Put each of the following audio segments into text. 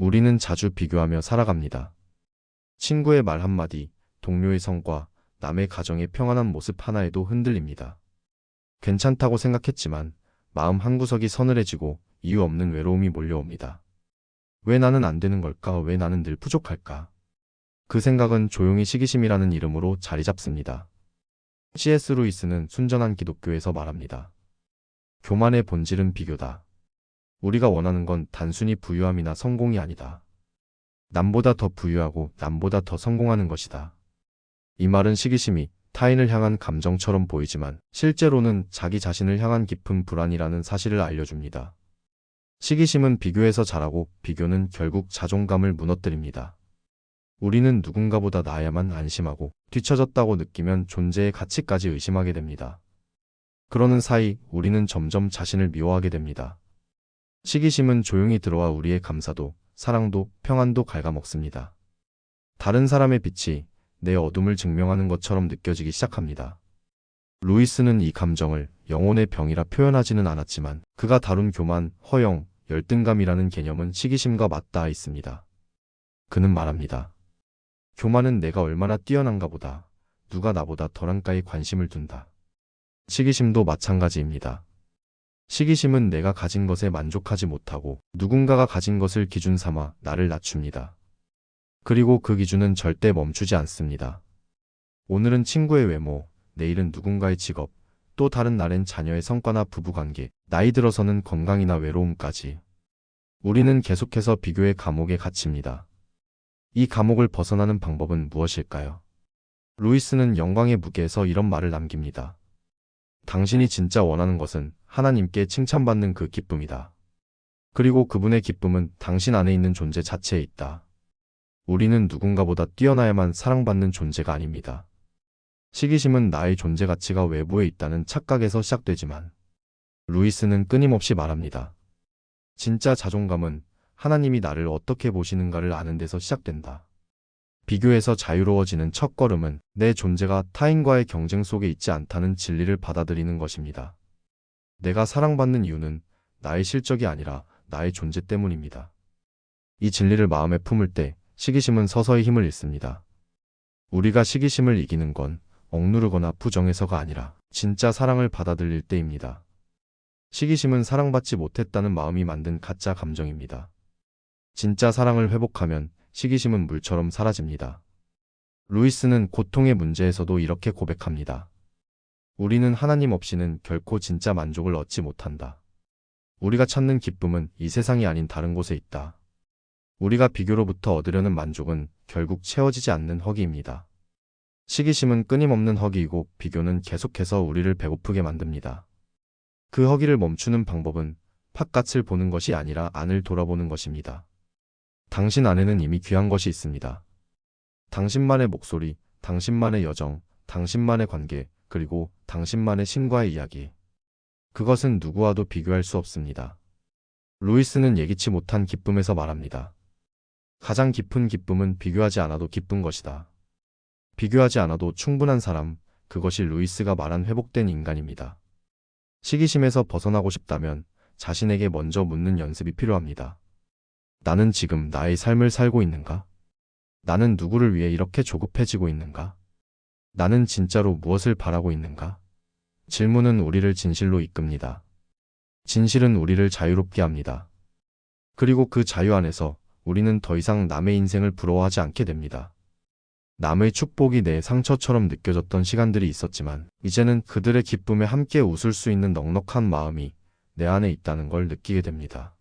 우리는 자주 비교하며 살아갑니다. 친구의 말 한마디, 동료의 성과, 남의 가정의 평안한 모습 하나에도 흔들립니다. 괜찮다고 생각했지만 마음 한구석이 서늘해지고 이유 없는 외로움이 몰려옵니다. 왜 나는 안 되는 걸까? 왜 나는 늘 부족할까? 그 생각은 조용히 시기심이라는 이름으로 자리 잡습니다. C.S. 루이스는 순전한 기독교에서 말합니다. 교만의 본질은 비교다. 우리가 원하는 건 단순히 부유함이나 성공이 아니다. 남보다 더 부유하고 남보다 더 성공하는 것이다. 이 말은 시기심이 타인을 향한 감정처럼 보이지만 실제로는 자기 자신을 향한 깊은 불안이라는 사실을 알려줍니다. 시기심은 비교해서 자라고 비교는 결국 자존감을 무너뜨립니다. 우리는 누군가보다 나아야만 안심하고 뒤처졌다고 느끼면 존재의 가치까지 의심하게 됩니다. 그러는 사이 우리는 점점 자신을 미워하게 됩니다. 시기심은 조용히 들어와 우리의 감사도, 사랑도, 평안도 갉아먹습니다. 다른 사람의 빛이 내 어둠을 증명하는 것처럼 느껴지기 시작합니다. 루이스는 이 감정을 영혼의 병이라 표현하지는 않았지만 그가 다룬 교만, 허영, 열등감이라는 개념은 시기심과 맞닿아 있습니다. 그는 말합니다. 교만은 내가 얼마나 뛰어난가 보다 누가 나보다 덜한가에 관심을 둔다. 시기심도 마찬가지입니다. 시기심은 내가 가진 것에 만족하지 못하고 누군가가 가진 것을 기준 삼아 나를 낮춥니다. 그리고 그 기준은 절대 멈추지 않습니다. 오늘은 친구의 외모, 내일은 누군가의 직업, 또 다른 날엔 자녀의 성과나 부부관계, 나이 들어서는 건강이나 외로움까지. 우리는 계속해서 비교의 감옥에 갇힙니다. 이 감옥을 벗어나는 방법은 무엇일까요? 루이스는 영광의 무게에서 이런 말을 남깁니다. 당신이 진짜 원하는 것은 하나님께 칭찬받는 그 기쁨이다. 그리고 그분의 기쁨은 당신 안에 있는 존재 자체에 있다. 우리는 누군가보다 뛰어나야만 사랑받는 존재가 아닙니다. 시기심은 나의 존재 가치가 외부에 있다는 착각에서 시작되지만 루이스는 끊임없이 말합니다. 진짜 자존감은 하나님이 나를 어떻게 보시는가를 아는 데서 시작된다. 비교에서 자유로워지는 첫 걸음은 내 존재가 타인과의 경쟁 속에 있지 않다는 진리를 받아들이는 것입니다. 내가 사랑받는 이유는 나의 실적이 아니라 나의 존재 때문입니다. 이 진리를 마음에 품을 때 시기심은 서서히 힘을 잃습니다. 우리가 시기심을 이기는 건 억누르거나 부정해서가 아니라 진짜 사랑을 받아들일 때입니다. 시기심은 사랑받지 못했다는 마음이 만든 가짜 감정입니다. 진짜 사랑을 회복하면 시기심은 물처럼 사라집니다. 루이스는 고통의 문제에서도 이렇게 고백합니다. 우리는 하나님 없이는 결코 진짜 만족을 얻지 못한다. 우리가 찾는 기쁨은 이 세상이 아닌 다른 곳에 있다. 우리가 비교로부터 얻으려는 만족은 결국 채워지지 않는 허기입니다. 시기심은 끊임없는 허기이고 비교는 계속해서 우리를 배고프게 만듭니다. 그 허기를 멈추는 방법은 팥갓을 보는 것이 아니라 안을 돌아보는 것입니다. 당신 안에는 이미 귀한 것이 있습니다. 당신만의 목소리, 당신만의 여정, 당신만의 관계, 그리고 당신만의 신과의 이야기. 그것은 누구와도 비교할 수 없습니다. 루이스는 예기치 못한 기쁨에서 말합니다. 가장 깊은 기쁨은 비교하지 않아도 기쁜 것이다. 비교하지 않아도 충분한 사람, 그것이 루이스가 말한 회복된 인간입니다. 시기심에서 벗어나고 싶다면 자신에게 먼저 묻는 연습이 필요합니다. 나는 지금 나의 삶을 살고 있는가? 나는 누구를 위해 이렇게 조급해지고 있는가? 나는 진짜로 무엇을 바라고 있는가? 질문은 우리를 진실로 이끕니다. 진실은 우리를 자유롭게 합니다. 그리고 그 자유 안에서 우리는 더 이상 남의 인생을 부러워하지 않게 됩니다. 남의 축복이 내 상처처럼 느껴졌던 시간들이 있었지만 이제는 그들의 기쁨에 함께 웃을 수 있는 넉넉한 마음이 내 안에 있다는 걸 느끼게 됩니다.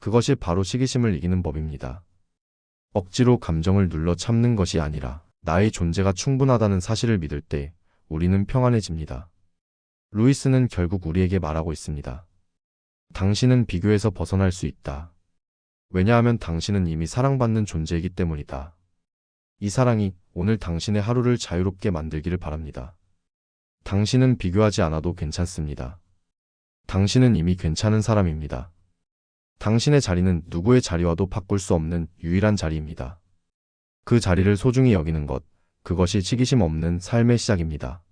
그것이 바로 시기심을 이기는 법입니다. 억지로 감정을 눌러 참는 것이 아니라 나의 존재가 충분하다는 사실을 믿을 때 우리는 평안해집니다. 루이스는 결국 우리에게 말하고 있습니다. 당신은 비교에서 벗어날 수 있다. 왜냐하면 당신은 이미 사랑받는 존재이기 때문이다. 이 사랑이 오늘 당신의 하루를 자유롭게 만들기를 바랍니다. 당신은 비교하지 않아도 괜찮습니다. 당신은 이미 괜찮은 사람입니다. 당신의 자리는 누구의 자리와도 바꿀 수 없는 유일한 자리입니다. 그 자리를 소중히 여기는 것, 그것이 시기심 없는 삶의 시작입니다.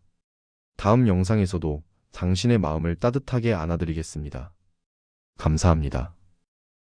다음 영상에서도 당신의 마음을 따뜻하게 안아드리겠습니다. 감사합니다.